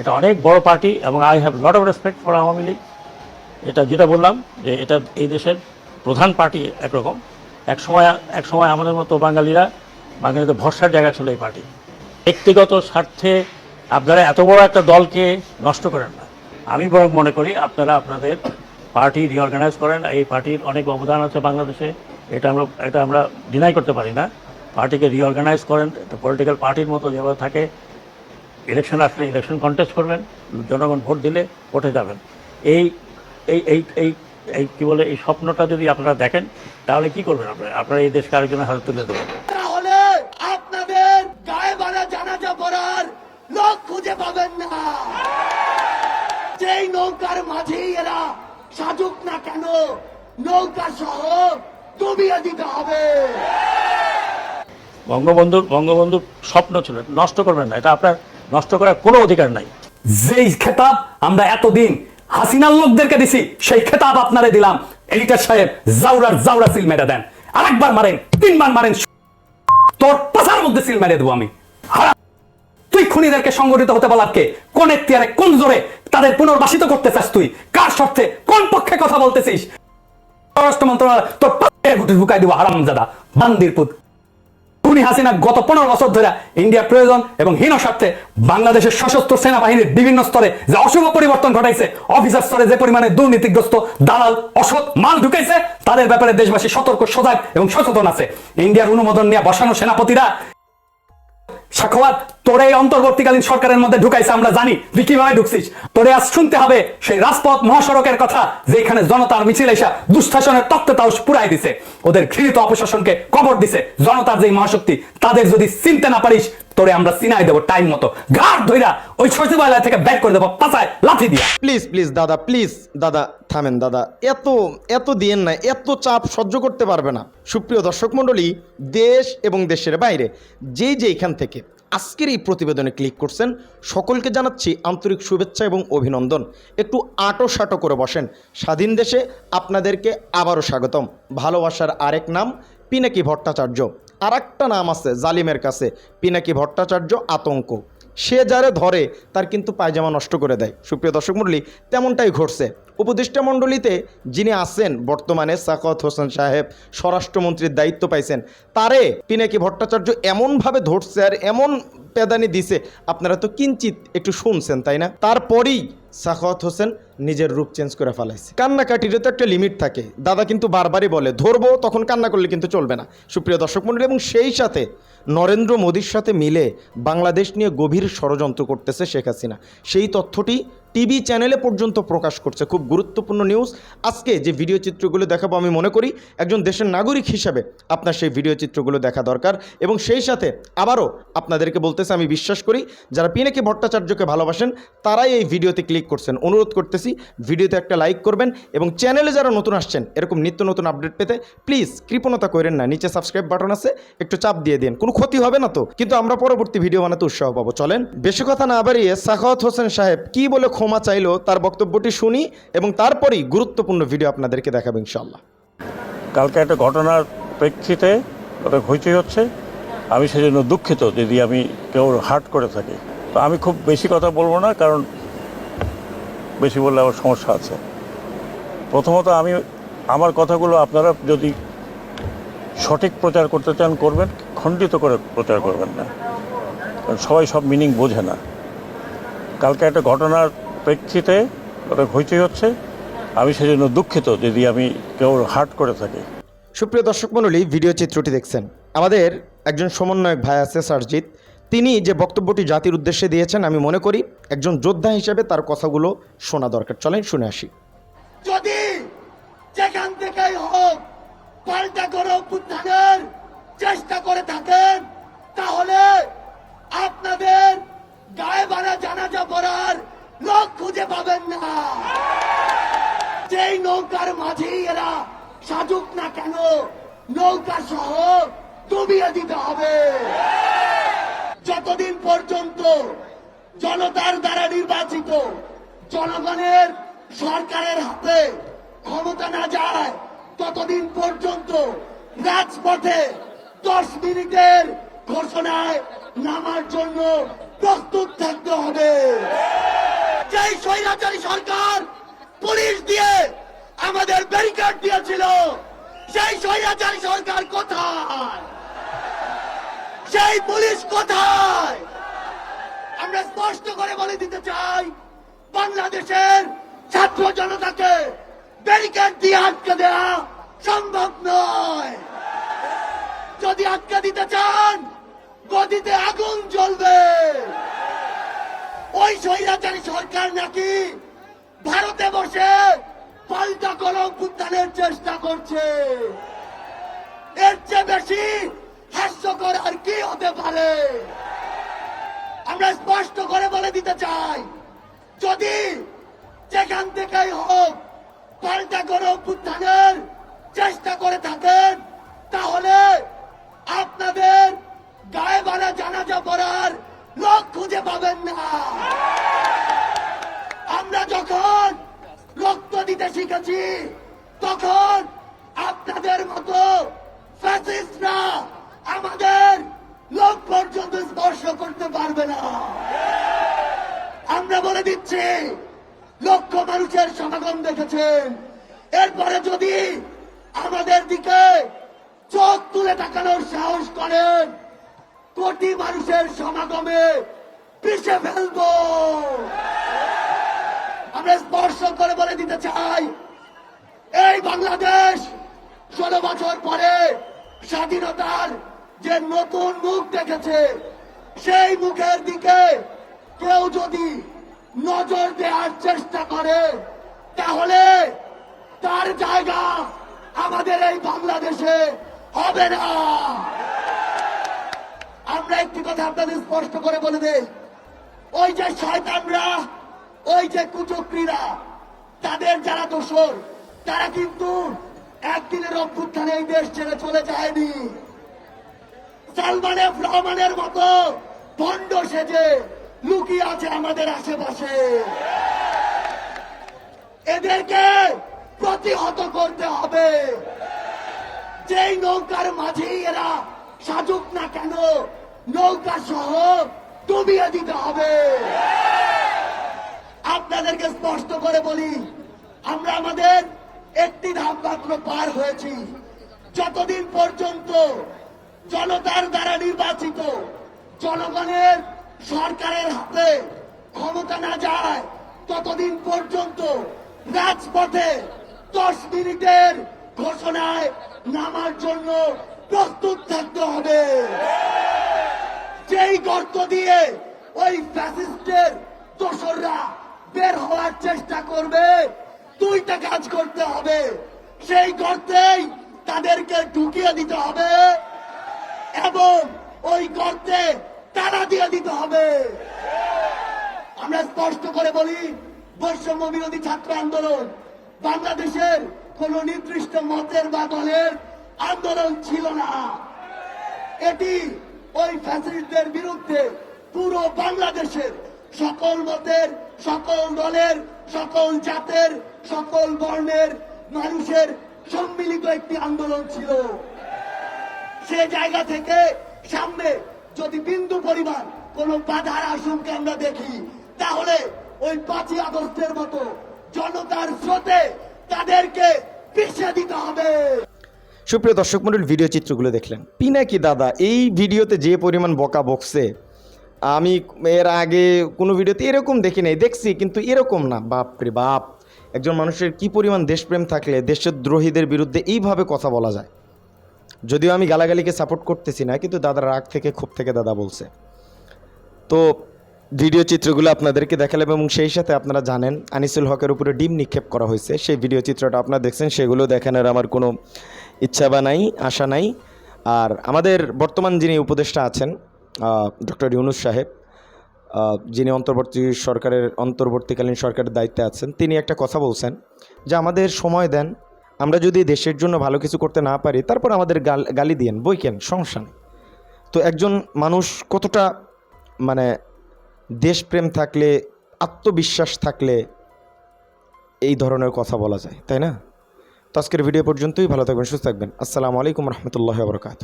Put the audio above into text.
এটা অনেক বড় পার্টি এবং I have lot of respect for Awami League. এটা যেটা বললাম যে এটা এই দেশের প্রধান পার্টি একরকম। এক সময় এক সময় আমাদের মতো বাঙালিরা বাঙালিদের ভরসার জায়গা ছিল এই পার্টি। ব্যক্তিগত স্বার্থে আপনারা এত বড় একটা দলকে নষ্ট করেন না। আমি বরং মনে করি আপনারা আপনাদের পার্টি রিঅর্গানাইজ করেন। এই পার্টির অনেক অবদান আছে বাংলাদেশে। এটা আমরা এটা আমরা ডিনাই করতে পারি না। পার্টিকে রিঅর্গানাইজ করেন। পলিটিক্যাল পার্টির মতো যেভাবে থাকে ইলেকশন আসলে ইলেকশন কন্টেস্ট করবেন জনগণ ভোট দিলে ভোটে যাবেন। এই এই এই এই এই কি বলে এই স্বপ্নটা যদি আপনারা দেখেন তাহলে কি করবেন আপনারা আপনারা এই দেশকে আরেকজনের হাতে তুলে দেবেন। তাহলে আপনাদের গায়ে বাড়া জানাজা পড়ার লোক খুঁজে পাবেন না। যেই নৌকার মাঝেই এরা সাজুক না কেন নৌকা সহ ডুবিয়ে দিতে হবে। বঙ্গবন্ধুর বঙ্গবন্ধুর স্বপ্ন ছিল নষ্ট করবেন না এটা আপনার নষ্ট করার কোনো অধিকার নাই। যেই খেতাব আমরা এতদিন হাসিনার লোকদেরকে দিছি, সেই খেতাব আপনারে দিলাম। এডিটার সাহেব জাউরার জাউরা সিল মেরে দেন। আরেকবার মারেন, তিনবার মারেন। তোর পাশার মধ্যে সিল মেরে দেবো আমি। তুই খুনিদেরকে সংগঠিত হতে বলার কে? কোন এখতিয়ারে, কোন জোরে তাদের পুনর্বাসিত করতে চাস তুই? কার স্বার্থে কোন পক্ষে কথা বলতেছিস? স্বরাষ্ট্র মন্ত্রণালয় তোর গুটি ঢুকাই দিব হারামজাদা, বান্দির পুত। খুনি হাসিনা গত পনেরো বছর ধরে ইন্ডিয়া প্রয়োজন এবং হীন স্বার্থে বাংলাদেশের সশস্ত্র সেনাবাহিনীর বিভিন্ন স্তরে যে অশুভ পরিবর্তন ঘটাইছে অফিসার স্তরে যে পরিমাণে দুর্নীতিগ্রস্ত, দালাল, অসৎ মাল ঢুকাইছে, তাদের ব্যাপারে দেশবাসী সতর্ক, সজাগ এবং সচেতন আছে। ইন্ডিয়ার অনুমোদন নিয়ে বসানো সেনাপতিরা সাখাওয়াত তোরে এই অন্তর্বর্তীকালীন সরকারের মধ্যে ঢুকাইছে, আমরা জানি। তুই কীভাবে ঢুকছিস? তোরে আজ শুনতে হবে সেই রাজপথ মহাসড়কের কথা, যেখানে জনতার মিছিল এসা দুঃশাসনের তত্ত্বতাও পুরাই দিছে। ওদের ঘৃণিত অপশাসনকে কবর দিছে। জনতার যেই মহাশক্তি, তাদের যদি চিনতে না পারিস, তোরে আমরা চিনাই দেবো টাইম মতো। ঘাট ধইরা ওই সচিবালয় থেকে ব্যাক করে দেবো পাতায় লাথি দিয়া। প্লিজ প্লিজ, দাদা প্লিজ, দাদা, থামেন, দাদা। এত এত দিয়েন না, এত চাপ সহ্য করতে পারবে না। সুপ্রিয় দর্শক মণ্ডলী, দেশ এবং দেশের বাইরে, যেই যেইখান থেকে আজকের এই প্রতিবেদনে ক্লিক করছেন, সকলকে জানাচ্ছি আন্তরিক শুভেচ্ছা এবং অভিনন্দন। একটু আটো সাটো করে বসেন। স্বাধীন দেশে আপনাদেরকে আবারও স্বাগতম। ভালোবাসার আরেক নাম পিনাকি ভট্টাচার্য। আর একটা নাম আছে জালিমের কাছে, পিনাকি ভট্টাচার্য আতঙ্ক। সে যারে ধরে, তার কিন্তু পায়জামা নষ্ট করে দেয়। সুপ্রিয় দর্শক মণ্ডলী, তেমনটাই ঘটছে। উপদেষ্টা মণ্ডলীতে যিনি আছেন, বর্তমানে সাকত হোসেন সাহেব, স্বরাষ্ট্রমন্ত্রীর দায়িত্ব পাইছেন, তারে পিনাকি ভট্টাচার্য এমনভাবে ধরছে আর এমন পেদানি দিছে, আপনারা তো কিঞ্চিত একটু শুনছেন, তাই না? তারপরেই সাখাওয়াত হোসেন নিজের রূপ চেঞ্জ করে ফেলাইছে। কান্নাকাটিরও তো একটা লিমিট থাকে। দাদা কিন্তু বারবারই বলে, ধরবো, তখন কান্না করলে কিন্তু চলবে না। সুপ্রিয় দর্শক মণ্ডলী, এবং সেই সাথে নরেন্দ্র মোদীর সাথে মিলে বাংলাদেশ নিয়ে গভীর ষড়যন্ত্র করতেছে শেখ হাসিনা। সেই তথ্যটি টিভি চ্যানেলে পর্যন্ত প্রকাশ করছে। খুব গুরুত্বপূর্ণ নিউজ আজকে যে ভিডিও চিত্রগুলো দেখাবো, আমি মনে করি একজন দেশের নাগরিক হিসাবে আপনার সেই ভিডিও চিত্রগুলো দেখা দরকার। এবং সেই সাথে আবারও আপনাদেরকে বলতেছে, আমি বিশ্বাস করি, যারা পিনাকি ভট্টাচার্যকে ভালোবাসেন, তারাই এই ভিডিওতে ক্লিক করছেন। অনুরোধ করতেছি, ভিডিওতে একটা লাইক করবেন এবং চ্যানেলে যারা নতুন আসছেন, এরকম নিত্য নতুন আপডেট পেতে প্লিজ কৃপণতা করেন না। নিচে সাবস্ক্রাইব বাটন আছে, একটু চাপ দিয়ে দিন। কোনো ক্ষতি হবে না তো। কিন্তু আমরা পরবর্তী ভিডিও বানাতে উৎসাহ পাবো। চলেন, বেশি কথা না বাড়িয়ে সাখাওয়াত হোসেন সাহেব কি বলে ক্ষমা চাইলো তার বক্তব্যটি শুনি এবং তারপরেই গুরুত্বপূর্ণ ভিডিও আপনাদেরকে দেখাবো ইনশাল্লাহ কালকে একটা ঘটনার প্রেক্ষিতে হইচই হচ্ছে। আমি সেজন্য দুঃখিত যদি আমি কেউ হার্ট করে থাকি। তো আমি খুব বেশি কথা বলব না, কারণ বেশি বললে আমার সমস্যা আছে। প্রথমত আমি আমার কথাগুলো আপনারা যদি সঠিক প্রচার করতে চান, করবেন, খণ্ডিত করে প্রচার করবেন না। কারণ সবাই সব মিনিং বোঝে না। কালকে একটা ঘটনার প্রেক্ষিতে ওটা হইচই হচ্ছে। আমি সেজন্য দুঃখিত যদি আমি কেউ হার্ট করে থাকি। সুপ্রিয় দর্শক মণ্ডলী ভিডিও চিত্রটি দেখছেন। আমাদের একজন সমন্বয়ক ভাই আছে, সারজিৎ। তিনি যে বক্তব্যটি জাতির উদ্দেশ্যে দিয়েছেন, আমি মনে করি একজন যোদ্ধা হিসেবে তার কথাগুলো শোনা দরকার। চলেন, শুনে আসি। যদি যেখান থেকেই হোক পাল্টা করে অভ্যুত্থানের চেষ্টা করে থাকেন, তাহলে আপনাদের গায়ে বাড়া জানাজা পড়ার লোক খুঁজে পাবেন না। যেই নৌকার মাঝেই এরা সাজুক না কেন নৌকা সহ ডুবিয়ে দিতে হবে। যতদিন পর্যন্ত জনতার দ্বারা নির্বাচিত, জনগণের সরকারের হাতে ক্ষমতা না যায়, ততদিন পর্যন্ত রাজপথে দশ মিনিটের ঘোষণায় নামার জন্য প্রস্তুত থাকতে হবে। যেই স্বৈরাচারী সরকার পুলিশ দিয়ে আমাদের ব্যারিকেড দিয়েছিল, সেই স্বৈরাচারী সরকার কোথায়? সেই পুলিশ কোথায়? আমরা স্পষ্ট করে বলে দিতে চাই, বাংলাদেশের ছাত্র জনতাকে ব্যারিকেড দিয়ে আটকে দেওয়া সম্ভব নয়। যদি আটকে দিতে চান, গদিতে আগুন জ্বলবে। ওই স্বৈরাচারী সরকার নাকি ভারতে বসে পাল্টা কলম উত্থানের চেষ্টা করছে। এর চেয়ে বেশি হাস্যকর আর কি হতে পারে? আমরা স্পষ্ট করে বলে দিতে চাই, যদি যেখান থেকেই হোক, পাল্টা করে অভ্যুত্থানের চেষ্টা করে থাকেন তাহলে আপনাদের গায়ে বানা জানাজা পড়ার লোক খুঁজে পাবেন না আমরা যখন রক্ত দিতে শিখেছি তখন আপনাদের মতো ফ্যাসিস্টরা আমাদের লোক পর্যন্ত স্পর্শ করতে পারবে না। আমরা বলে দিচ্ছি, লক্ষ মানুষের সমাগম দেখেছেন। এরপরে যদি আমাদের দিকে চোখ তুলে তাকানোর সাহস করেন, কোটি মানুষের সমাগমে পিছে ফেলব। আমরা স্পর্শ করে বলে দিতে চাই, এই বাংলাদেশ ষোলো বছর পরে স্বাধীনতার যে নতুন মুখ দেখেছে সেই মুখের দিকে কেউ যদি নজর দেওয়ার চেষ্টা করে, তাহলে তার জায়গা আমাদের এই বাংলাদেশে হবে না। আমরা একটি কথা আপনাদের স্পষ্ট করে বলে দেই। ওই যে শয়তানরা, ওই যে কুচক্রীরা, তাদের যারা দোষর, তারা কিন্তু একদিনের অভ্যুত্থানে এই দেশ ছেড়ে চলে যায়নি। সালমানে রহমানের মতো ভণ্ড সেজে লুকিয়ে আছে আমাদের আশেপাশে। এদেরকে প্রতিহত করতে হবে। যেই নৌকার মাঝেই এরা সাজুক না কেন, নৌকা সহ ডুবিয়ে দিতে হবে। আপনাদেরকে স্পষ্ট করে বলি, আমরা আমাদের একটি ধাপ মাত্র পার হয়েছি। যতদিন পর্যন্ত জনতার দ্বারা নির্বাচিত। জনগণের সরকারের হাতে ক্ষমতা না যায়, ততদিন পর্যন্ত রাজপথে দশ মিনিটের ঘোষণায় নামার জন্য প্রস্তুত থাকতে হবে। যেই গর্ত দিয়ে ওই ফ্যাসিস্টের দোসররা বের হওয়ার চেষ্টা করবে, দুইটা কাজ করতে হবে। সেই গর্তেই তাদেরকে ঢুকিয়ে দিতে হবে। এবং ওই গর্তে তারা দিয়ে দিতে হবে। আমরা স্পষ্ট করে বলি, বৈষম্য বিরোধী ছাত্র আন্দোলন বাংলাদেশের কোন নির্দিষ্ট মতের বা দলের আন্দোলন ছিল না। এটি ওই ফ্যাসিলিটির বিরুদ্ধে পুরো বাংলাদেশের সকল মতের, সকল দলের, সকল জাতের, সকল বর্ণের মানুষের সম্মিলিত একটি আন্দোলন ছিল। সে জায়গা থেকে সামনে যদি বিন্দু পরিমাণ কোন বাধার আশঙ্কা আমরা দেখি, তাহলে ওই পাঁচই আগস্টের মতো জনতার স্রোতে তাদেরকে পিছিয়ে দিতে হবে। সুপ্রিয় দর্শক মন্ডল ভিডিও চিত্রগুলো দেখলেন। পিনাকি দাদা? এই ভিডিওতে যে পরিমাণ বকা বকছে, আমি এর আগে কোনো ভিডিওতে এরকম দেখি নাই, দেখছি, কিন্তু এরকম না। বাপ রে বাপ, একজন মানুষের কি পরিমাণ দেশপ্রেম থাকলে দেশদ্রোহীদের বিরুদ্ধে এইভাবে কথা বলা যায়? যদিও আমি গালাগালিকে সাপোর্ট করতেছি না, কিন্তু দাদার রাগ থেকে, ক্ষোভ থেকে দাদা বলছে। তো ভিডিও চিত্রগুলো আপনাদেরকে দেখালাম এবং সেই সাথে আপনারা জানেন, আনিসুল হকের উপরে ডিম নিক্ষেপ করা হয়েছে। সেই ভিডিও চিত্রটা আপনারা দেখছেন, সেগুলো দেখানোর আমার কোনো ইচ্ছা বা নাই, আশা নাই। আর আমাদের বর্তমান যিনি উপদেষ্টা আছেন ডক্টর ইউনুস সাহেব যিনি অন্তর্বর্তী সরকারের, অন্তর্বর্তীকালীন সরকারের দায়িত্বে আছেন, তিনি একটা কথা বলছেন যে, আমাদের সময় দেন আমরা যদি দেশের জন্য ভালো কিছু করতে না পারি, তারপর আমাদের গাল, গালি দিয়েন, বই কেন? সমস্যা নেই। তো একজন মানুষ কতটা মানে দেশপ্রেম থাকলে, আত্মবিশ্বাস থাকলে এই ধরনের কথা বলা যায়, তাই না? তো আজকের ভিডিও পর্যন্তই, ভালো থাকবেন, সুস্থ থাকবেন। আসসালামু আলাইকুম রহমতুল্লাহ বরকাত